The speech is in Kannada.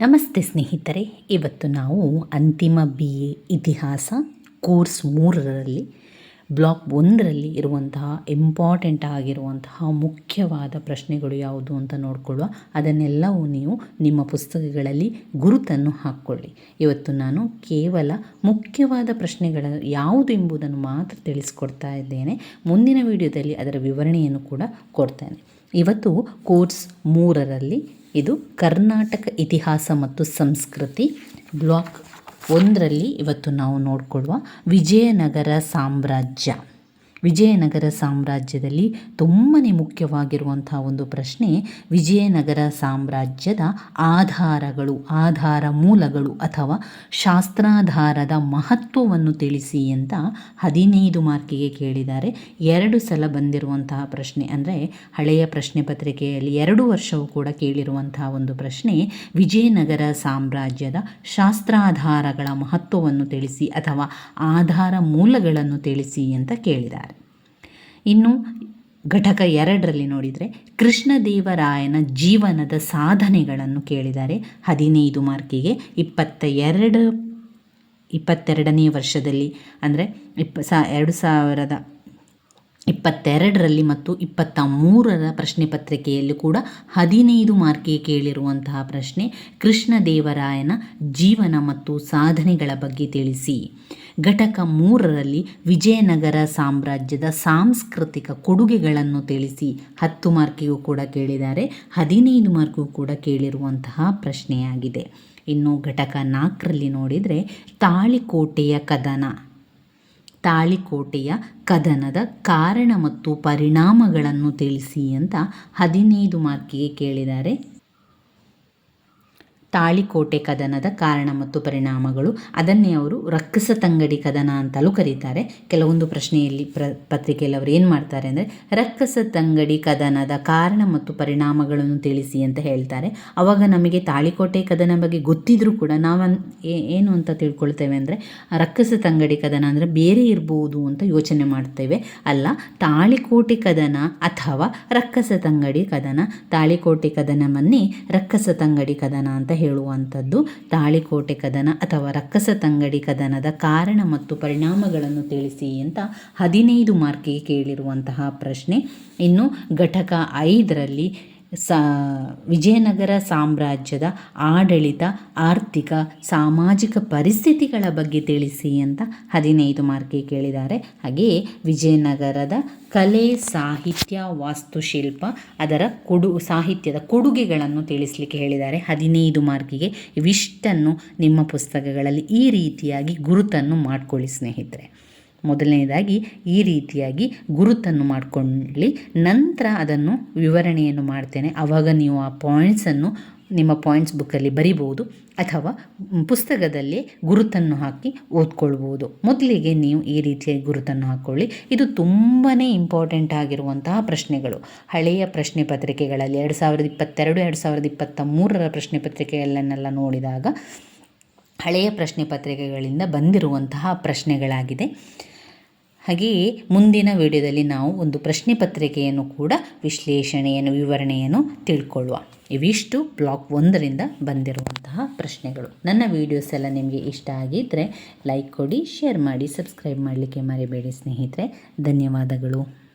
ನಮಸ್ತೆ ಸ್ನೇಹಿತರೆ, ಇವತ್ತು ನಾವು ಅಂತಿಮ ಬಿ ಎ ಇತಿಹಾಸ ಕೋರ್ಸ್ ಮೂರರಲ್ಲಿ, ಬ್ಲಾಕ್ ಒಂದರಲ್ಲಿ ಇರುವಂತಹ ಇಂಪಾರ್ಟೆಂಟ್ ಆಗಿರುವಂತಹ ಮುಖ್ಯವಾದ ಪ್ರಶ್ನೆಗಳು ಯಾವುದು ಅಂತ ನೋಡಿಕೊಳ್ಳುವ, ಅದನ್ನೆಲ್ಲವೂ ನೀವು ನಿಮ್ಮ ಪುಸ್ತಕಗಳಲ್ಲಿ ಗುರುತನ್ನು ಹಾಕ್ಕೊಳ್ಳಿ. ಇವತ್ತು ನಾನು ಕೇವಲ ಮುಖ್ಯವಾದ ಪ್ರಶ್ನೆಗಳ ಯಾವುದು ಎಂಬುದನ್ನು ಮಾತ್ರ ತಿಳಿಸ್ಕೊಡ್ತಾ ಇದ್ದೇನೆ. ಮುಂದಿನ ವಿಡಿಯೋದಲ್ಲಿ ಅದರ ವಿವರಣೆಯನ್ನು ಕೂಡ ಕೊಡ್ತೇನೆ. ಇವತ್ತು ಕೋರ್ಸ್ ಮೂರರಲ್ಲಿ ಇದು ಕರ್ನಾಟಕ ಇತಿಹಾಸ ಮತ್ತು ಸಂಸ್ಕೃತಿ ಬ್ಲಾಕ್ ಒಂದರಲ್ಲಿ ಇವತ್ತು ನಾವು ನೋಡಿಕೊಳ್ಳುವ ವಿಜಯನಗರ ಸಾಮ್ರಾಜ್ಯ. ವಿಜಯನಗರ ಸಾಮ್ರಾಜ್ಯದಲ್ಲಿ ತುಂಬಾ ಮುಖ್ಯವಾಗಿರುವಂಥ ಒಂದು ಪ್ರಶ್ನೆ, ವಿಜಯನಗರ ಸಾಮ್ರಾಜ್ಯದ ಆಧಾರಗಳು, ಆಧಾರ ಮೂಲಗಳು ಅಥವಾ ಶಾಸ್ತ್ರಾಧಾರದ ಮಹತ್ವವನ್ನು ತಿಳಿಸಿ ಅಂತ ಹದಿನೈದು ಮಾರ್ಕಿಗೆ ಕೇಳಿದ್ದಾರೆ. ಎರಡು ಸಲ ಬಂದಿರುವಂತಹ ಪ್ರಶ್ನೆ ಅಂದರೆ ಹಳೆಯ ಪ್ರಶ್ನೆ ಪತ್ರಿಕೆಯಲ್ಲಿ ಎರಡು ವರ್ಷವೂ ಕೂಡ ಕೇಳಿರುವಂತಹ ಒಂದು ಪ್ರಶ್ನೆ, ವಿಜಯನಗರ ಸಾಮ್ರಾಜ್ಯದ ಶಾಸ್ತ್ರಾಧಾರಗಳ ಮಹತ್ವವನ್ನು ತಿಳಿಸಿ ಅಥವಾ ಆಧಾರ ಮೂಲಗಳನ್ನು ತಿಳಿಸಿ ಅಂತ ಕೇಳಿದ್ದಾರೆ. ಇನ್ನು ಘಟಕ ಎರಡರಲ್ಲಿ ನೋಡಿದರೆ ಕೃಷ್ಣದೇವರಾಯನ ಜೀವನದ ಸಾಧನೆಗಳನ್ನು ಕೇಳಿದ್ದಾರೆ. ಹದಿನೈದು ಮಾರ್ಕಿಗೆ ಇಪ್ಪತ್ತ ಎರಡು, ಇಪ್ಪತ್ತೆರಡನೇ ವರ್ಷದಲ್ಲಿ ಅಂದರೆ ಇಪ್ಪ, ಸಾ, ಎರಡು ಸಾವಿರದ ಇಪ್ಪತ್ತೆರಡರಲ್ಲಿ ಮತ್ತು ಇಪ್ಪತ್ತ ಮೂರರ ಪ್ರಶ್ನೆ ಪತ್ರಿಕೆಯಲ್ಲಿ ಕೂಡ ಹದಿನೈದು ಮಾರ್ಕಿಗೆ ಕೇಳಿರುವಂತಹ ಪ್ರಶ್ನೆ ಕೃಷ್ಣದೇವರಾಯನ ಜೀವನ ಮತ್ತು ಸಾಧನೆಗಳ ಬಗ್ಗೆ ತಿಳಿಸಿ. ಘಟಕ ಮೂರರಲ್ಲಿ ವಿಜಯನಗರ ಸಾಮ್ರಾಜ್ಯದ ಸಾಂಸ್ಕೃತಿಕ ಕೊಡುಗೆಗಳನ್ನು ತಿಳಿಸಿ ಹತ್ತು ಮಾರ್ಕಿಗೂ ಕೂಡ ಕೇಳಿದ್ದಾರೆ, ಹದಿನೈದು ಮಾರ್ಕಿಗೂ ಕೂಡ ಕೇಳಿರುವಂತಹ ಪ್ರಶ್ನೆಯಾಗಿದೆ. ಇನ್ನು ಘಟಕ ನಾಲ್ಕರಲ್ಲಿ ನೋಡಿದರೆ ತಾಳಿಕೋಟೆಯ ಕದನ. ತಾಳಿಕೋಟೆಯ ಕದನದ ಕಾರಣ ಮತ್ತು ಪರಿಣಾಮಗಳನ್ನು ತಿಳಿಸಿ ಅಂತ ಹದಿನೈದು ಮಾರ್ಕಿಗೆ ಕೇಳಿದ್ದಾರೆ. ತಾಳಿಕೋಟೆ ಕದನದ ಕಾರಣ ಮತ್ತು ಪರಿಣಾಮಗಳು, ಅದನ್ನೇ ಅವರು ರಕ್ಕಸ ತಂಗಡಿ ಕದನ ಅಂತಲೂ ಕರೀತಾರೆ. ಕೆಲವೊಂದು ಪ್ರಶ್ನೆಯಲ್ಲಿ ಪ್ರ, ಪತ್ರಿಕೆಯಲ್ಲಿ ಅವರು ಏನು ಮಾಡ್ತಾರೆ ಅಂದರೆ ರಕ್ಕಸ ತಂಗಡಿ ಕದನದ ಕಾರಣ ಮತ್ತು ಪರಿಣಾಮಗಳನ್ನು ತಿಳಿಸಿ ಅಂತ ಹೇಳ್ತಾರೆ. ಅವಾಗ ನಮಗೆ ತಾಳಿಕೋಟೆ ಕದನ ಬಗ್ಗೆ ಗೊತ್ತಿದ್ರೂ ಕೂಡ ನಾವು ಏನು ಅಂತ ತಿಳ್ಕೊಳ್ತೇವೆ ಅಂದರೆ ರಕ್ಕಸ ತಂಗಡಿ ಕದನ ಅಂದರೆ ಬೇರೆ ಇರಬಹುದು ಅಂತ ಯೋಚನೆ ಮಾಡ್ತೇವೆ. ಅಲ್ಲ, ತಾಳಿಕೋಟೆ ಕದನ ಅಥವಾ ರಕ್ಕಸ ತಂಗಡಿ ಕದನ, ತಾಳಿಕೋಟೆ ಕದನವನ್ನೇ ರಕ್ಕಸ ತಂಗಡಿ ಕದನ ಅಂತ ಹೇಳುವಂಥದ್ದು ತಾಳಿಕೋಟೆ ಕದನ ಅಥವಾ ರಕ್ಕಸ ತಂಗಡಿ ಕದನದ ಕಾರಣ ಮತ್ತು ಪರಿಣಾಮಗಳನ್ನು ತಿಳಿಸಿ ಅಂತ ಹದಿನೈದು ಮಾರ್ಕಿಗೆ ಕೇಳಿರುವಂತಹ ಪ್ರಶ್ನೆ. ಇನ್ನು ಘಟಕ ಐದರಲ್ಲಿ ಸಾ, ವಿಜಯನಗರ ಸಾಮ್ರಾಜ್ಯದ ಆಡಳಿತ, ಆರ್ಥಿಕ, ಸಾಮಾಜಿಕ ಪರಿಸ್ಥಿತಿಗಳ ಬಗ್ಗೆ ತಿಳಿಸಿ ಅಂತ ಹದಿನೈದು ಮಾರ್ಕಿಗೆ ಕೇಳಿದ್ದಾರೆ. ಹಾಗೆಯೇ ವಿಜಯನಗರದ ಕಲೆ, ಸಾಹಿತ್ಯ, ವಾಸ್ತುಶಿಲ್ಪ ಅದರ ಕೊಡು, ಸಾಹಿತ್ಯದ ಕೊಡುಗೆಗಳನ್ನು ತಿಳಿಸಲಿಕ್ಕೆ ಹೇಳಿದ್ದಾರೆ. ಹದಿನೈದು ಮಾರ್ಕಿಗೆ ಇವಿಷ್ಟನ್ನು ನಿಮ್ಮ ಪುಸ್ತಕಗಳಲ್ಲಿ ಈ ರೀತಿಯಾಗಿ ಗುರುತನ್ನು ಮಾಡಿಕೊಳ್ಳಿ ಸ್ನೇಹಿತರೆ. ಮೊದಲನೇದಾಗಿ ಈ ರೀತಿಯಾಗಿ ಗುರುತನ್ನು ಮಾಡಿಕೊಳ್ಳಿ. ನಂತರ ಅದನ್ನು ವಿವರಣೆಯನ್ನು ಮಾಡ್ತೇನೆ. ಆವಾಗ ನೀವು ಆ ಪಾಯಿಂಟ್ಸನ್ನು ನಿಮ್ಮ ಪಾಯಿಂಟ್ಸ್ ಬುಕ್ಕಲ್ಲಿ ಬರಿಬೋದು ಅಥವಾ ಪುಸ್ತಕದಲ್ಲಿ ಗುರುತನ್ನು ಹಾಕಿ ಓದ್ಕೊಳ್ಬೋದು ಮೊದಲಿಗೆ ನೀವು ಈ ರೀತಿಯ ಗುರುತನ್ನು ಹಾಕ್ಕೊಳ್ಳಿ ಇದು ತುಂಬಾ ಇಂಪಾರ್ಟೆಂಟ್ ಆಗಿರುವಂತಹ ಪ್ರಶ್ನೆಗಳು. ಹಳೆಯ ಪ್ರಶ್ನೆ ಪತ್ರಿಕೆಗಳಲ್ಲಿ ಎರಡು ಸಾವಿರದ ಇಪ್ಪತ್ತೆರಡು, ಎರಡು ಸಾವಿರದ ಇಪ್ಪತ್ತ ಮೂರರ ಪ್ರಶ್ನೆ ಪತ್ರಿಕೆಗಳನ್ನೆಲ್ಲ ನೋಡಿದಾಗ ಹಳೆಯ ಪ್ರಶ್ನೆ ಪತ್ರಿಕೆಗಳಿಂದ ಬಂದಿರುವಂತಹ ಪ್ರಶ್ನೆಗಳಾಗಿದೆ. ಹಾಗೆಯೇ ಮುಂದಿನ ವಿಡಿಯೋದಲ್ಲಿ ನಾವು ಒಂದು ಪ್ರಶ್ನೆ ಪತ್ರಿಕೆಯನ್ನು ಕೂಡ ವಿಶ್ಲೇಷಣೆಯನ್ನು, ವಿವರಣೆಯನ್ನು ತಿಳ್ಕೊಳ್ಳುವ. ಇವಿಷ್ಟು ಬ್ಲಾಕ್ ಒಂದರಿಂದ ಬಂದಿರುವಂತಹ ಪ್ರಶ್ನೆಗಳು. ನನ್ನ ವೀಡಿಯೋಸ್ ಎಲ್ಲ ನಿಮಗೆ ಇಷ್ಟ ಆಗಿದ್ದರೆ ಲೈಕ್ ಕೊಡಿ, ಶೇರ್ ಮಾಡಿ, ಸಬ್ಸ್ಕ್ರೈಬ್ ಮಾಡಲಿಕ್ಕೆ ಮರಿಬೇಡಿ ಸ್ನೇಹಿತರೆ. ಧನ್ಯವಾದಗಳು.